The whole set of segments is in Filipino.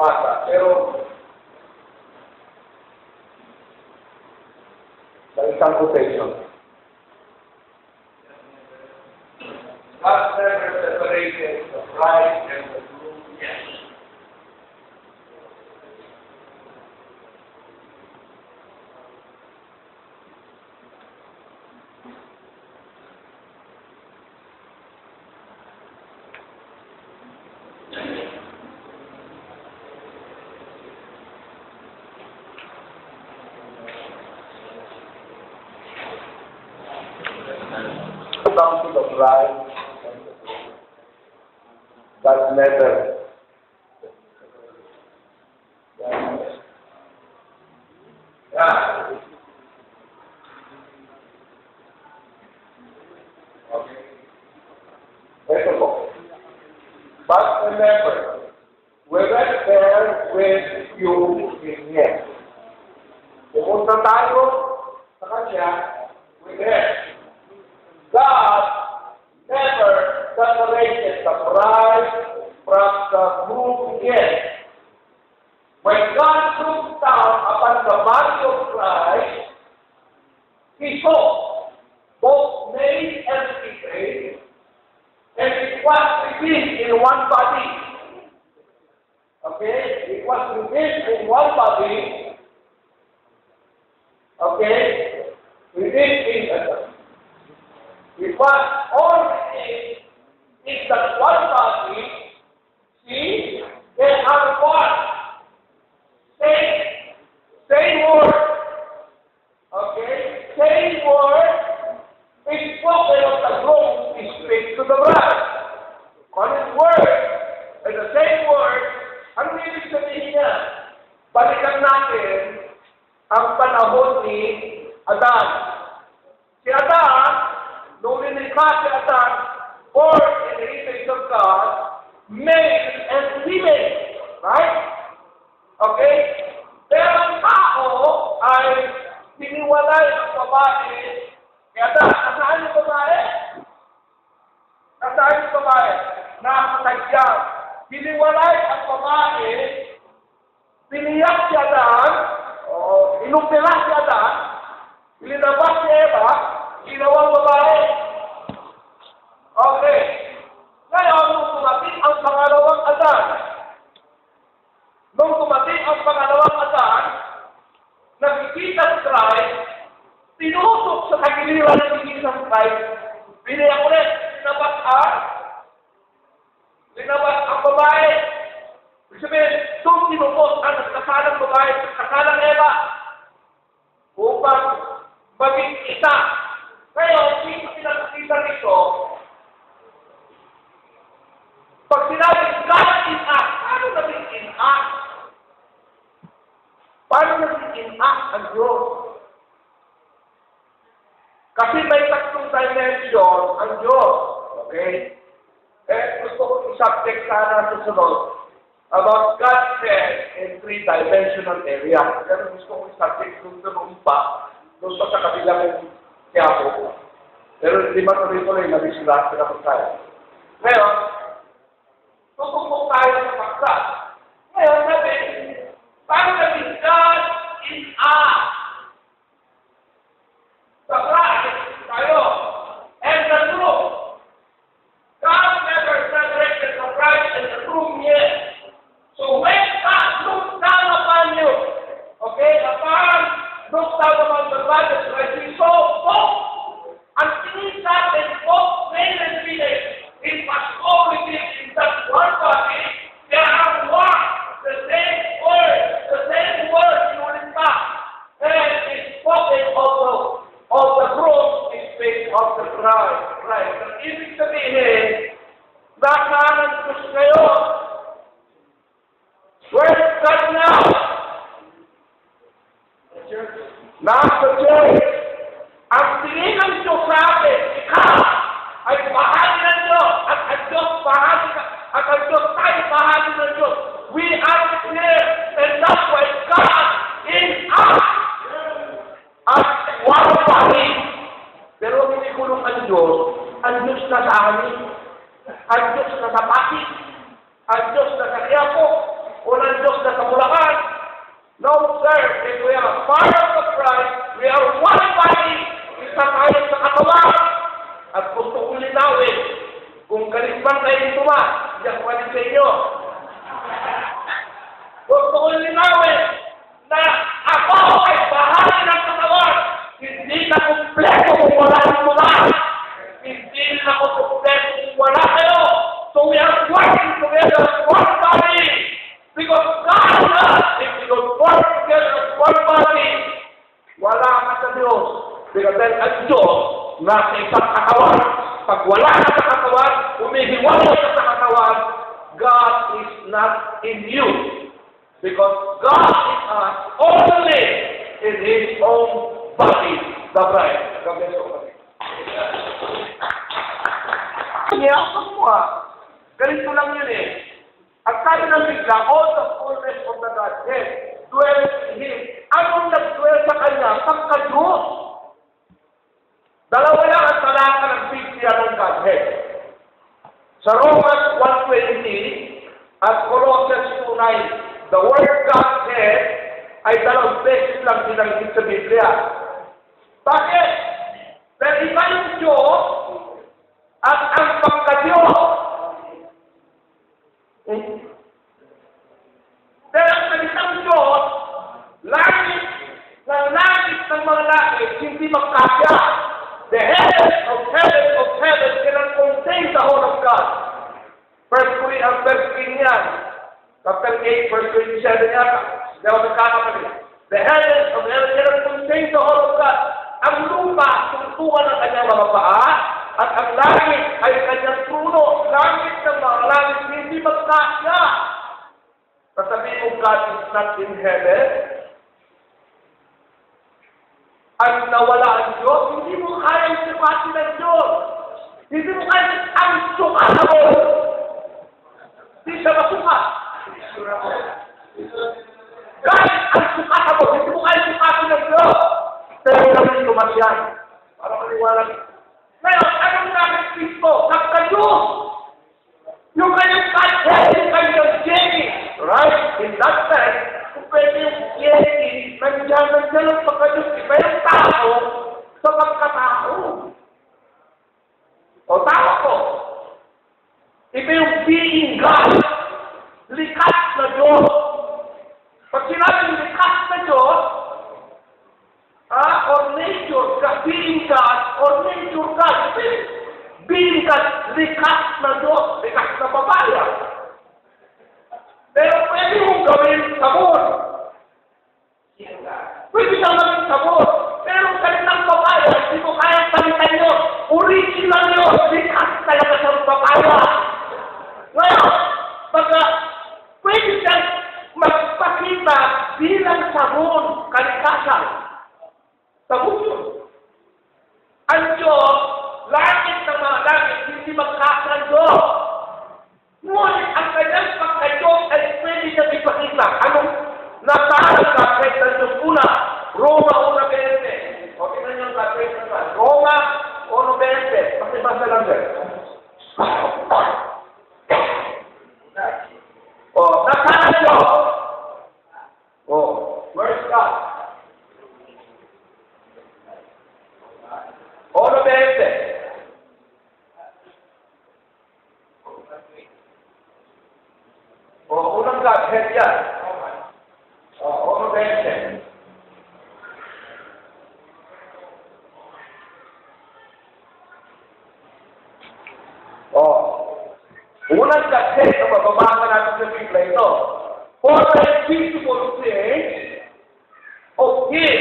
mata. Pero, sa isang quotation, God never separated the bride and the groom yet. Come to the bride and the groom. God never Yeah. Okay. Ito po. But remember, we were there with you in here. Revealed in one body. Okay? Revealed in it was all in, in that one body. See? They are one. Same, same word. Okay? Same word is spoken of the groom is speak to the bride. On his word, and the same word, ano ibig sabihin niya? Balikan natin ang panahon ni Adan. Si Adan, nung nilikha si Adan, born in the image of God, male and female. Right? Okay? Pero ang tao ay siniwalay ang babae. Kaya da, nasaan yung babae? Nasaan yung babae? Nakakatagyang. Siniwalay ang babae, piniyak si Adan, o inumpira si Adan, ilinabas si Eva, ginawang babae. Okay. Ngayon, nung tumating ang pangalawang Adan, Nung dumating ang pangalawang adan, nakikita si Christ, tinusok sa kagiliran ng Jesus Christ, biniyak ulit, linabas ang, linabas ang babae. Ibig sabihin, doon tinupos ang nagkakalang babae sa kakalang Eva upang maging isa. Ngayon, sino pinakakita nito? Pag sinabi, God is us, paano naging in us? Paano naging in us ang Diyos? Kasi may tatlong dimension ang Diyos. Okay? Eh, gusto ko i-subject sana sa sunod about God said in three-dimensional area. Pero gusto ko i-subject doon sa nung pa, doon sa kabilang Quiapo. Pero hindi matuloy-tuloy, nabisulat sila ko tayo. Ngayon, tutumpok tayo sa paksa. Ngayon, sabi, paano naging God in us? Sa ang Diyos. Ikaw ay bahagi ng at ang Diyos ka, at tayo bahagi ng We are clear and that's why God is us. At. Pero hindi kulong ang Diyos, ang Diyos na sa amin, ang Diyos na sa Pasig, Nagpang kayo tuma. Diyan ko sa inyo. Huwag ko kong linawin na ako ay bahagi ng katawan. Hindi na kumpleto kung wala ng mula. Hindi na ako kumpleto kung wala kayo. So we are working together as one body. Because God is us. If we don't work together as one body, wala ka sa Diyos. Because dahil ang Diyos, nasa isang katawan. In you. Because God is us only in His own body, the bride. God bless you. Hirapan mo ah. Ganito lang yun eh. At sabi ng bigla, all the fullness of the Godhead dwells in Him. Anong nag-dwell sa Kanya? Pagka-Diyos. Dalawa lang ang talaka ng Biblia ng Godhead. Sa Romans 1.20 at Colossians 2.9, the word Godhead ay dalawang beses lang binanggit sa Biblia. Bakit? Dahil iba yung Diyos at ang pagka-Diyos. Hmm? Dahil ang salitang Diyos, langit ng langit ng mga langit, hindi magkasya. The heaven of heaven of heaven cannot contain the whole of God. First Corinthians, First Corinthians, chapter 8, verse 27 yata. Hindi ako nagkakamali. The heaven of heaven cannot contain the whole of God. Ang lupa, tungtungan ng kanyang mga paa, at ang langit ay kanyang trono. Langit ng mga langit, hindi magkasya. Sasabihin mo, God is not in heaven, ang nawala ang Diyos, hindi mo kaya sukatin ng Diyos. Hindi mo kaya ang sukat mo. Hindi siya masukat. Kahit ang sukat mo, hindi mo kaya sukatin ng Diyos. Pero naman tumasyan. Para maniwala. Ngayon, anong namin Kristo? Nagka-Diyos. Yung kanyang kahit yung kanyang Jenny. Right? In that sense, kung pwede yung Jenny, nandiyan, nandiyan ang pagka-Diyos. Iba yung tao sa pagkatao. O tao ko. Iba yung being God. Likas na Diyos. Pag sinabing likas na Diyos, ah, or nature, God, being God, or nature God, being God, likas na Diyos, likas na babaya. Pero pwede mong gawin sabon. Pwede siyang maging sabon. Pero salitang babaya, hindi mo kaya salitan yun. Original yun. Likas talaga sa babaya. Ngayon, pagka pwede siyang magpakita bilang sabon, kalikasan. Sabon yun. Ang Diyos, langit ng mga langit, hindi magkakando. Ngunit ang kanyang pagka-Diyos ay pwede niya ipakita. Anong nasahan ka kahit ng una? Roma 1.20. O tingnan niyo sa kahit na Roma 1.20. Pakibasa lang din. O, nasahan Diyos. O, where's God? Ono 20. O, unang Godhead yan. O, ono 20. O, unang Godhead na mababasa natin sa Biblia ito. For the invisible things of Him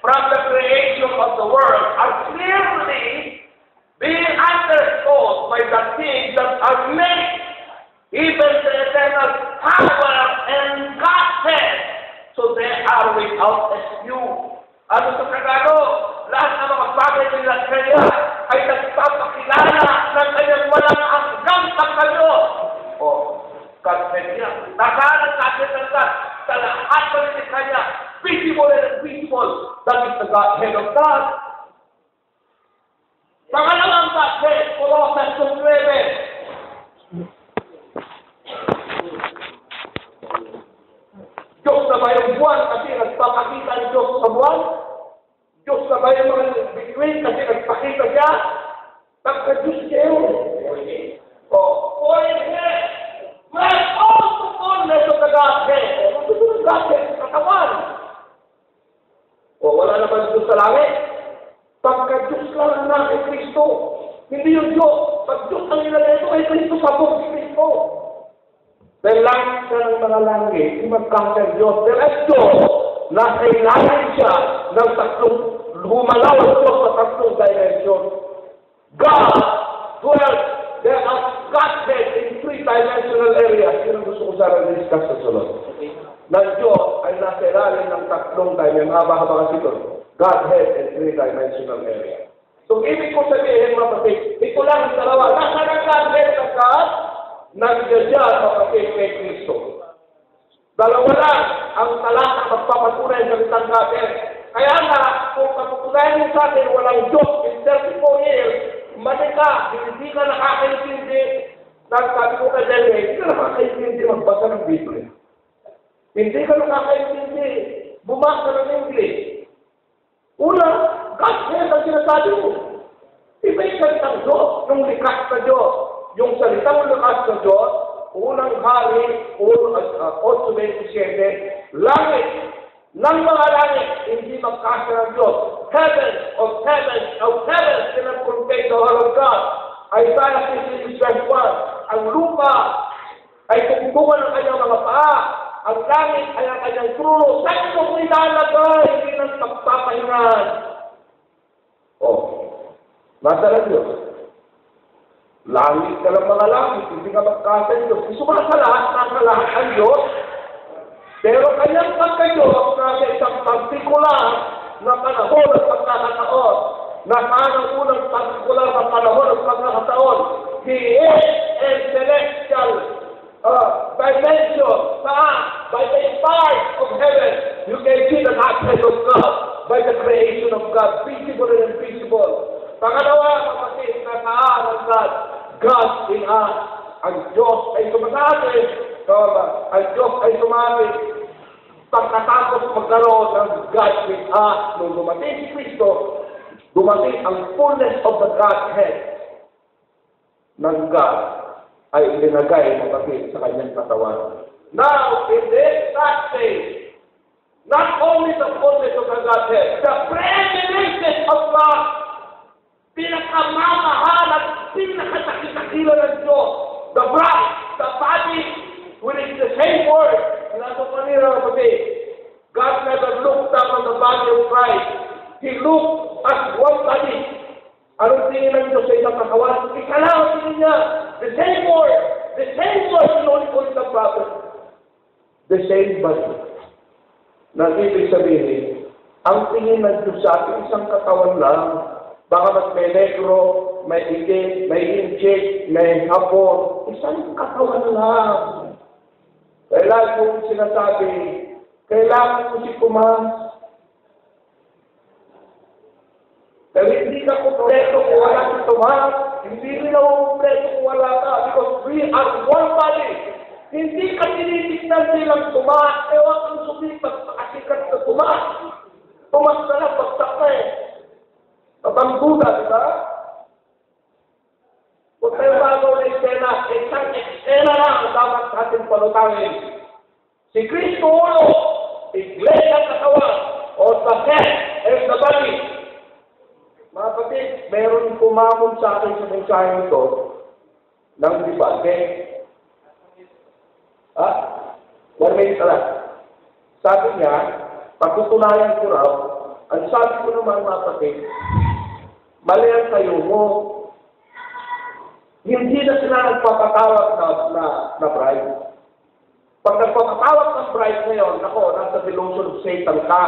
from the creation of the world are clearly being understood by the things that are made, even the eternal power and Godhead, so they are without excuse. Ano sa Tagalog? Lahat ng mga bagay nila kanya ay nagpapakilala ng kanyang walang hanggang pagkalos. O, Godhead niya. Nasaan ang God? Sa lahat ng hindi kanya, visible and invisible. That is the Godhead of God. Pangalawang Godhead, Colossians 2.9. Diyos na ba yung buwan kasi nagpapakita ang Diyos sa buwan? Diyos na ba mga bituin kasi nagpakita siya? Pagka-Diyos siya yun. O, o hindi. Godhead. Ano ito ng? O, wala naman Diyos sa langit. Pagka-Diyos lang ang natin Kristo. Hindi yung Diyos. Pag Diyos ang ilalay ito, ay Kristo sa buong Kristo. Dahil siya ng mga langit, hindi magkakang Diyos. Dahil ang Diyos, nasa ilalim siya ng tatlong Lumalaw ang Diyos sa tatlong dimension. God dwells, there are Godhead in three-dimensional areas. Yun ang gusto ko sana discuss sa sunod. Ng Diyos ay nasa ilalim ng tatlong dimension. Haba-haba kasi ito. Godhead in three-dimensional area. So, ibig ko sabihin, mga kapatid, ito lang ang dalawa. Nasa ng Godhead ng God, nandiyan mga kapatid, kay Kristo. Dalawa lang ang talata magpapatunay ng salitang Godhead. Kaya nga, kung patutunayan mo sa atin, walang Diyos in 34 years, mali ka, hindi ka nakakaintindi. Nagsabi ko kay Delme, hindi ka nakakaintindi magbasa ng Biblia. Hindi ka nakakaintindi bumasa ng English. Una, Godhead ang sinasabi mo. Iba yung salitang Diyos, yung likas na Diyos. Yung salitang likas na Diyos, unang hari, uh, 8.27, langit, ng mga langit, hindi magkasa ng Diyos. Heaven of heaven of heaven, contain the word of God. Isaiah 56 verse 1, ang lupa ay tungtungan ng kanyang mga paa, ang langit ay ang kanyang trono. Saan ko ilalagay? Hindi ng pagpapahingan. Oh, nasa ng Diyos. Langit ka lang mga langit, hindi ka magkasa Diyos. Gusto mo sa lahat, nasa lahat ang Diyos. Pero kanyang pagka-Diyos nasa isang partikular na panahon at pagkakataon. Nasaan ang unang partikular na panahon at pagkakataon? He is a celestial uh, dimension. Saan? By the part of heaven. You can see the aspect of God by the creation of God, visible and invisible. Pangalawa, kapatid, nasaan ang God? God in us. Ang Diyos ay sumasabi. Tama. Ang Diyos ay sumabi. Pagkatapos magkaroon ng God with us, nung dumating si Kristo, dumating ang fullness of the Godhead ng God ay ilinagay kapatid sa kanyang katawan. Now, in this last stage, not only the fullness of the Godhead, the preeminence of God, pinakamamahal at pinakatakit-takila ng Diyos, the bride, the body, which is the same word, nasa panira kapatid, God never looked down on the body of Christ. He looked at one body. Anong tingin ng Diyos sa isang katawan? Ika lang ang tingin niya. The same word. The same word Lord ko sa prophet. The same body. Na ibig sabihin, ang tingin ng Diyos sa ating isang katawan lang, baka mas may negro, may itim, may inject, may hapon, isang katawan lang. Kailan kong sinasabi, kailangan ko si Kumas. Dahil hindi ka kumpleto kung wala si Tomas. Hindi rin ako kumpleto kung wala ka. Because we are one body. Hindi ka tinitignan nilang Tomas. Ewan kang sumipat pakasikat na Tomas. Tomas na lang, bagsak na eh. Tatangguda, di ba? Huwag tayo bago na eksena. Isang eksena lang ang dapat natin palutangin. Si Kristo ulo, iglesia katawan, o the head and the body. Mga kapatid, meron kumamon sa akin sa mensahe nito ng debate. Ha? One minute lang. Sabi niya, pagtutunayan ko raw, ang sabi ko naman mga kapatid, mali ang tayo mo. Hindi na sila nagpapatawag na, na, na bride. Pag nagpapatawag ng bride ngayon, ako, nasa delusion of Satan ka.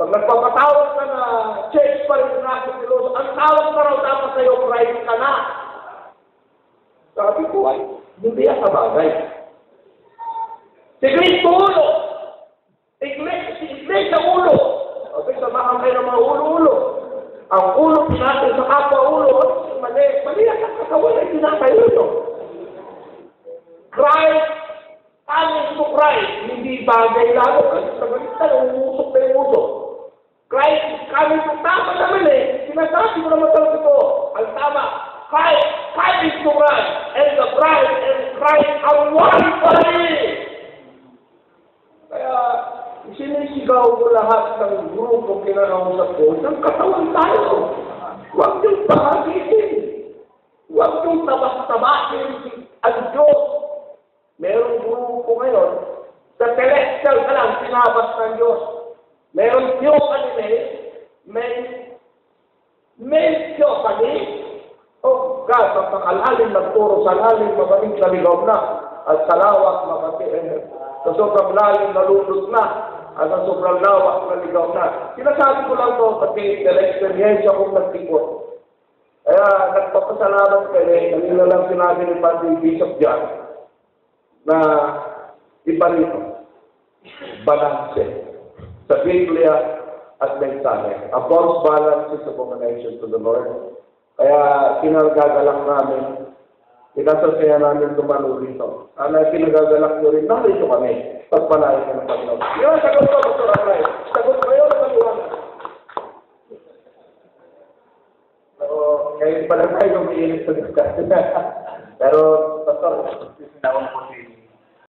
Pag nagpapatawag ka na church pa rin nasa delusion, ang tawag na raw dapat sa'yo, bride ka na. Sabi ko, ay, hindi ang kabagay. Si Kristo ulo. Iglesia, si Iglesia ulo. Okay, samahan kayo ng mga ulo-ulo. Ang ulo natin sa kapwa ulo, mali, mali ang katawan ay tinatayo ito. Christ coming to Christ, hindi bagay lalo. Kasi sa ganito, umusok na. Christ is coming to tama naman eh. Sinasabi ko naman talaga ito. Ang tama, Christ coming to Christ, and the bride and Christ are one body. Kaya, sinisigaw ko lahat ng grupo kinakausap ko, ng katawan tayo. Huwag niyong bahagitin. Huwag niyong tabas-tabasin ang Diyos. Merong grupo ngayon, sa celestial ka lang, sinabas ng Diyos. Merong Diyos anime, men, Melchiophany, o God, magpakalalim, nagturo sa lalim, mabalik sa ligaw na, at sa lawak, mabati, eh, sa sobrang lalim, nalulot na, at sa sobrang lawak, naligaw na. Sinasabi ko lang to, pati na-experience kong nagtikot. Kaya nagpapasalamat kayo, kanina lang sinabi ni Padre Bishop John, na iba rito, balanse sa Biblia at mensahe. A false balance is abomination to the Lord. Kaya kinagagalak namin, pinasasaya namin dumalo rito. Sana kinagagalak nyo rin, narito kami. Pagpalain ka ng Panginoon. Yun, sagot ko, Dr. Amray. Sagot ko yun, paliwanag. So, ngayon pa lang tayo umiinis sa discussion. Pero, Pastor, sinawang po si